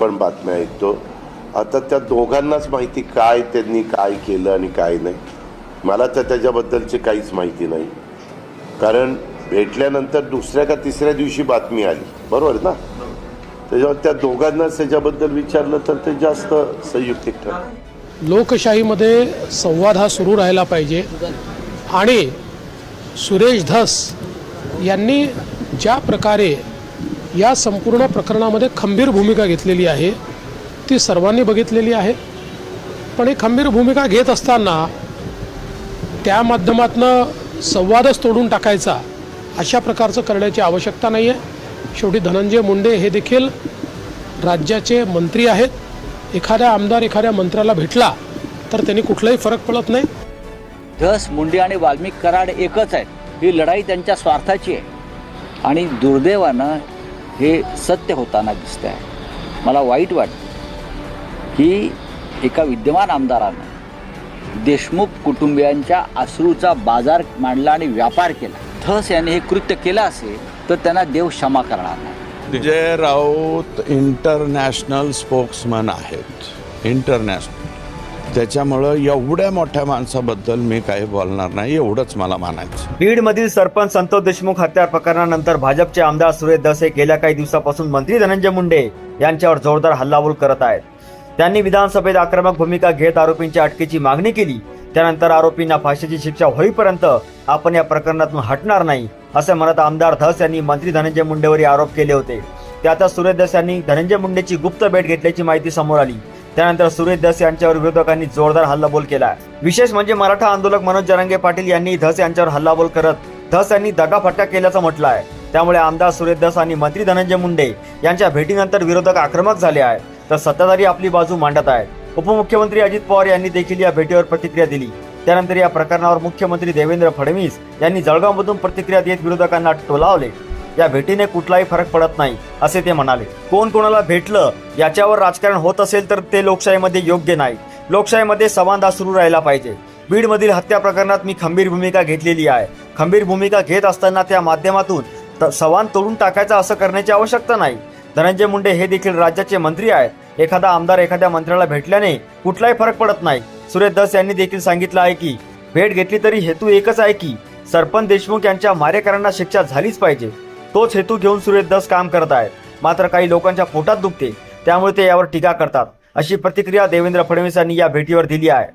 पण बातम्या ऐकतो आता त्या दोघांनाच माहिती काय त्यांनी काय केलं आणि काय नाही. मला तर त्याच्याबद्दलची काहीच माहिती नाही. कारण भेटल्यानंतर दुसऱ्या का तिसऱ्या दिवशी बातमी आली. बरोबर ना? त्याच्यावर त्या दोघांनाच त्याच्याबद्दल विचारलं तर ते जास्त संयुक्तिक ठरेल. लोकशाहीमध्ये संवाद हा सुरू राहिला पाहिजे. आणि सुरेश धस यांनी ज्या प्रकारे या संपूर्ण प्रकरणामध्ये खंबीर भूमिका घेतलेली आहे. ती सर्वांनी बघितलेली आहे. पण ही खंबीर भूमिका घेत असताना त्या माध्यमातनं संवादच तोडून टाकायचा अशा प्रकारचं करण्याची आवश्यकता नाही आहे शेवटी धनंजय मुंडे हे देखील राज्याचे मंत्री आहेत. एखाद्या आमदार एखाद्या मंत्र्याला भेटला तर त्यांनी कुठलाही फरक पडत नाही. धस मुंडे आणि वाल्मिक कराड एकच आहेत. ही लढाई त्यांच्या स्वार्थाची आहे. आणि दुर्दैवानं हे सत्य होताना दिसतं आहे मला वाईट वाटतं की एका विद्यमान आमदारानं देशमुख कुटुंबियांच्या अश्रूचा बाजार मांडला आणि व्यापार केला. थस यांनी हे कृत्य केलं असेल तर त्यांना देव क्षमा करणार नाही. विजय राऊत इंटरनॅशनल स्पोक्समन आहेत. इंटरनॅशनल. त्याच्यामुळं एवढ्या मोठ्या माणसाबद्दल मी काही बोलणार नाही एवढंच मला मानायचं बीडमधील सरपंच संतोष देशमुख हत्या प्रकरणानंतर भाजपचे आमदार सुरेश दस गेल्या काही दिवसापासून मंत्री धनंजय मुंडे यांच्यावर जोरदार हल्लाबोल करत आहेत. त्यांनी विधानसभेत आक्रमक भूमिका घेत आरोपींच्या अटकेची मागणी केली. त्यानंतर आरोपींना फाशीची शिक्षा होईपर्यंत आपण या प्रकरणातून हटणार नाही असे म्हणत आमदार धस यांनी मंत्री धनंजय मुंडेवर आरोप केले होते. त्यातच सुरेश दस यांनी धनंजय मुंडेची गुप्त भेट घेतल्याची माहिती समोर आली. त्यानंतर सुरेश धस यांच्यावर विरोधकांनी जोरदार हल्लाबोल केला. विशेष म्हणजे मराठा आंदोलक मनोज जरांगे पाटील यांनी धस यांच्यावर हल्लाबोल करत धस यांनी दगाफटका केल्याचं म्हटलं आहे त्यामुळे आमदार सुरेश धस आणि मंत्री धनंजय मुंडे यांच्या भेटीनंतर विरोधक आक्रमक झाले आहेत. तर सत्ताधारी आपली बाजू मांडत आहेत. उपमुख्यमंत्री अजित पवार यांनी देखील या भेटीवर प्रतिक्रिया दिली. त्यानंतर या प्रकरणावर मुख्यमंत्री देवेंद्र फडणवीस यांनी जळगावमधून प्रतिक्रिया देत विरोधकांना टोलावले. या भेटीने कुठलाही फरक पडत नाही असे ते म्हणाले. कोण कोणाला भेटलं याच्यावर राजकारण होत असेल तर ते लोकशाहीमध्ये योग्य नाही. लोकशाहीमध्ये संवाद सुरू राहिला पाहिजे. बीडमधील हत्या प्रकरणात मी खंबीर भूमिका घेतलेली आहे. खंबीर भूमिका घेत असताना त्या माध्यमातून त- संवाद तोडून टाकायचा असं करण्याची आवश्यकता नाही. धनंजय मुंडे हे देखील राज्याचे मंत्री आहेत. एखादा आमदार एखाद्या मंत्र्याला भेटल्याने कुठलाही फरक पडत नाही. सुरेश दस यांनी देखील सांगितलं आहे की भेट घेतली तरी हेतू एकच आहे की सरपंच देशमुख यांच्या मारेकरांना शिक्षा झालीच पाहिजे. तोच हेतू घेऊन सूर्यदास दस काम करत आहेत मात्र काही लोकांच्या पोटात दुखते. त्यामुळे ते यावर टीका करतात. अशी प्रतिक्रिया देवेंद्र फडणवीस यांनी या भेटीवर दिली आहे.